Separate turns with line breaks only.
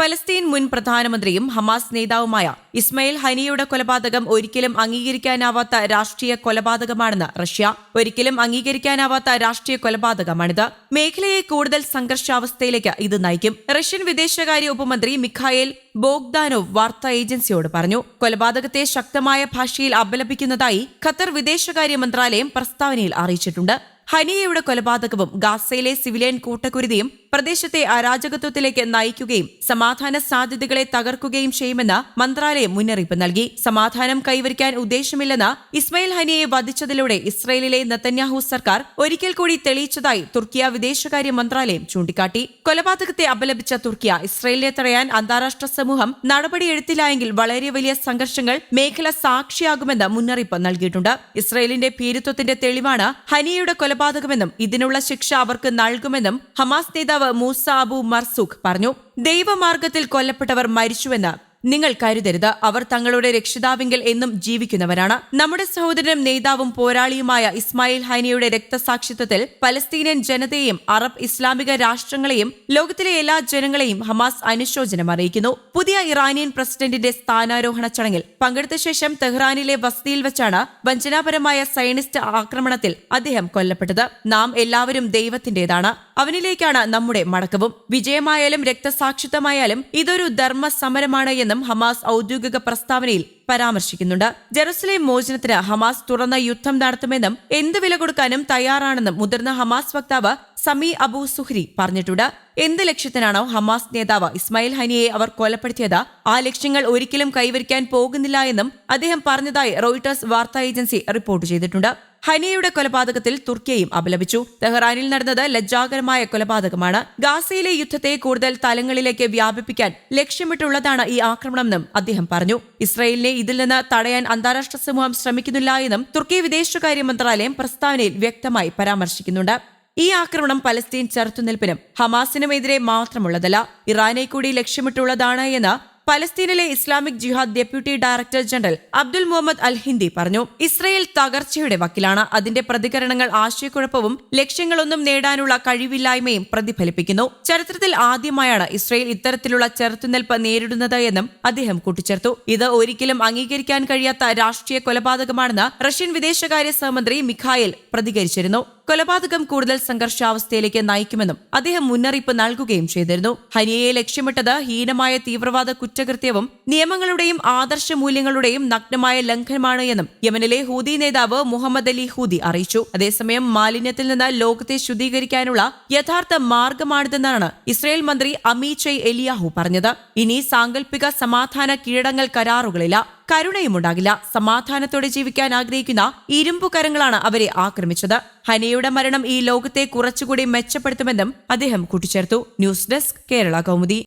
Palestine മുൻ പ്രധാനമന്ത്രിയും Hamas നേതാവുമായ ഇസ്മയിൽ ഹനിയുടെ കൊലപാതകം ഒരിക്കലും അംഗീകരിക്കാനാവാത്ത രാഷ്ട്രീയ കൊലപാതകമാണെന്ന് റഷ്യ. ഒരിക്കലും അംഗീകരിക്കാനാവാത്ത രാഷ്ട്രീയ കൊലപാതകമാണിത്. മേഖലയെ കൂടുതൽ സംഘർഷാവസ്ഥയിലേക്ക് ഇത് നയിക്കും. റഷ്യൻ വിദേശകാര്യ ഉപമന്ത്രി മിഖായേൽ ബോഗ്ദാനോവ് വാർത്താ ഏജൻസിയോട് പറഞ്ഞു കൊലപാതകത്തെ ശക്തമായ ഭാഷയിൽ അപലപിക്കുന്നതായി ഖത്തർ വിദേശകാര്യ മന്ത്രാലയം പ്രസ്താവനയിൽ അറിയിച്ചിട്ടുണ്ട്. ഹനിയയുടെ കൊലപാതകവും ഗാസയിലെ സിവിലിയൻ കൂട്ടക്കുരുതിയും പ്രദേശത്തെ അരാജകത്വത്തിലേക്ക് നയിക്കുകയും സമാധാന സാധ്യതകളെ തകർക്കുകയും ചെയ്യുമെന്ന് മന്ത്രാലയം മുന്നറിയിപ്പ് നൽകി. സമാധാനം കൈവരിക്കാൻ ഉദ്ദേശമില്ലെന്ന് ഇസ്മയിൽ ഹനിയെ വധിച്ചതിലൂടെ ഇസ്രയേലിലെ നത്തന്യാഹു സർക്കാർ ഒരിക്കൽ കൂടി തെളിയിച്ചതായി തുർക്കിയ വിദേശകാര്യ മന്ത്രാലയം ചൂണ്ടിക്കാട്ടി. കൊലപാതകത്തെ അപലപിച്ച തുർക്കിയ ഇസ്രയേലിനെ തടയാൻ അന്താരാഷ്ട്ര സമൂഹം നടപടിയെടുത്തില്ലായെങ്കിൽ വളരെ വലിയ സംഘർഷങ്ങൾ മേഖല സാക്ഷിയാകുമെന്ന് മുന്നറിയിപ്പ് നൽകിയിട്ടുണ്ട്. ഇസ്രയേലിന്റെ ഭീരുത്വത്തിന്റെ തെളിവാണ് ഹനിയയുടെ കൊലപാതകമെന്നും ഇതിനുള്ള ശിക്ഷ അവർക്ക് നൽകുമെന്നും ഹമാസ് നേതാവ് മൂസ അബു മർസൂഖ് പറഞ്ഞു. ദൈവമാർഗത്തിൽ കൊല്ലപ്പെട്ടവർ മരിച്ചുവെന്ന് നിങ്ങൾ കരുതരുത്. അവർ തങ്ങളുടെ രക്ഷിതാവിങ്കിൽ എന്നും ജീവിക്കുന്നവരാണ്. നമ്മുടെ സഹോദരനും നേതാവും പോരാളിയുമായ ഇസ്മായിൽ ഹൈനിയുടെ രക്തസാക്ഷിത്വത്തിൽ പലസ്തീനിയൻ ജനതയെയും അറബ് ഇസ്ലാമിക രാഷ്ട്രങ്ങളെയും ലോകത്തിലെ എല്ലാ ജനങ്ങളെയും ഹമാസ് അനുശോചനം അറിയിക്കുന്നു. പുതിയ ഇറാനിയൻ പ്രസിഡന്റിന്റെ സ്ഥാനാരോഹണ ചടങ്ങിൽ പങ്കെടുത്ത ശേഷം തെഹ്റാനിലെ വസതിയിൽ വെച്ചാണ് വഞ്ചനാപരമായ സൈനിസ്റ്റ് ആക്രമണത്തിൽ അദ്ദേഹം കൊല്ലപ്പെട്ടത്. നാം എല്ലാവരും ദൈവത്തിന്റേതാണ്. അവനിലേക്കാണ് നമ്മുടെ മടക്കവും. വിജയമായാലും രക്തസാക്ഷിത്വമായാലും ഇതൊരു ധർമ്മ സമരമാണ് എന്നും ഹമാസ് ഔദ്യോഗിക പ്രസ്താവനയിൽ പരാമർശിക്കുന്നുണ്ട്. ജെറുസലേം മോചനത്തിന് ഹമാസ് തുറന്ന യുദ്ധം നടത്തുമെന്നും എന്ത് വില കൊടുക്കാനും തയ്യാറാണെന്നും മുതിർന്ന ഹമാസ് വക്താവ് സമി അബു സുഹ്രി പറഞ്ഞിട്ടുണ്ട്. എന്ത് ലക്ഷ്യത്തിനാണോ ഹമാസ് നേതാവ് ഇസ്മായിൽ ഹനിയെ അവർ കൊലപ്പെടുത്തിയത്? ആ ലക്ഷ്യങ്ങൾ ഒരിക്കലും കൈവരിക്കാൻ പോകുന്നില്ല എന്നും അദ്ദേഹം പറഞ്ഞതായി റോയിട്ടേഴ്സ് വാർത്താ ഏജൻസി റിപ്പോർട്ട് ചെയ്തിട്ടുണ്ട്. ഹനിയയുടെ കൊലപാതകത്തിൽ തുർക്കിയയും അപലപിച്ചു. തെഹ്റാനിൽ നടന്നത് ലജ്ജാകരമായ കൊലപാതകമാണ്. ഗാസയിലെ യുദ്ധത്തെ കൂടുതൽ തലങ്ങളിലേക്ക് വ്യാപിപ്പിക്കാൻ ലക്ഷ്യമിട്ടുള്ളതാണ് ഈ ആക്രമണമെന്നും അദ്ദേഹം പറഞ്ഞു. ഇസ്രയേലിനെ ഇതിൽ നിന്ന് തടയാൻ അന്താരാഷ്ട്ര സമൂഹം ശ്രമിക്കുന്നില്ല എന്നും തുർക്കി വിദേശകാര്യ മന്ത്രാലയം പ്രസ്താവനയിൽ വ്യക്തമായി പരാമർശിക്കുന്നുണ്ട്. ഈ ആക്രമണം പലസ്തീൻ ചെറുത്തുനിൽപ്പിനും ഹമാസിനുമെതിരെ മാത്രമുള്ളതല്ല ഇറാനെ കൂടി ലക്ഷ്യമിട്ടുള്ളതാണ് എന്ന് പലസ്തീനിലെ Islamic Jihad deputy director general Abdul Muhammad Al Hindi പറഞ്ഞു ഇസ്രയേൽ തകർച്ചയുടെ വക്കിലാണ് അതിന്റെ പ്രതികരണങ്ങൾ ആശയക്കുഴപ്പവും ലക്ഷ്യങ്ങളൊന്നും നേടാനുള്ള കഴിവില്ലായ്മയും പ്രതിഫലിപ്പിക്കുന്നു. ചരിത്രത്തിൽ ആദ്യമായാണ് ഇസ്രയേൽ ഇത്തരത്തിലുള്ള ചെറുത്തുനിൽപ്പ് നേരിടുന്നത് എന്നും അദ്ദേഹം കൂട്ടിച്ചേർത്തു. ഇത് ഒരിക്കലും അംഗീകരിക്കാൻ കഴിയാത്ത രാഷ്ട്രീയ കൊലപാതകമാണെന്ന് റഷ്യൻ വിദേശകാര്യ സഹമന്ത്രി മിഖായേൽ പ്രതികരിച്ചിരുന്നു. കൊലപാതകം കൂടുതൽ സംഘർഷാവസ്ഥയിലേക്ക് നയിക്കുമെന്നും അദ്ദേഹം മുന്നറിയിപ്പ് നൽകുകയും ചെയ്തിരുന്നു. ഹനിയയെ ലക്ഷ്യമിട്ടത് ഹീനമായ തീവ്രവാദ കുറ്റകൃത്യവും നിയമങ്ങളുടെയും ആദർശ മൂല്യങ്ങളുടെയും നഗ്നമായ ലംഘനമാണ് എന്നും യമനിലെ ഹൂദി നേതാവ് മുഹമ്മദ് അലി ഹൂദി അറിയിച്ചു. അതേസമയം മാലിന്യത്തിൽ നിന്ന് ലോകത്തെ ശുദ്ധീകരിക്കാനുള്ള യഥാർത്ഥ മാർഗമാണിതെന്നാണ് ഇസ്രയേൽ മന്ത്രി അമീചൈ എലിയാഹു പറഞ്ഞത്. ഇനി സാങ്കല്പിക സമാധാന കീഴടങ്ങൽ കരാറുകളില്ല. കരുണയുമുണ്ടാകില്ല. സമാധാനത്തോടെ ജീവിക്കാൻ ആഗ്രഹിക്കുന്ന ഇരുമ്പുകരങ്ങളാണ് അവരെ ആക്രമിച്ചത്. ഹനയുടെ മരണം ഈ ലോകത്തെ കുറച്ചുകൂടി മെച്ചപ്പെടുത്തുമെന്നും അദ്ദേഹം കൂട്ടിച്ചേർത്തു. News desk Kerala Kaumudi.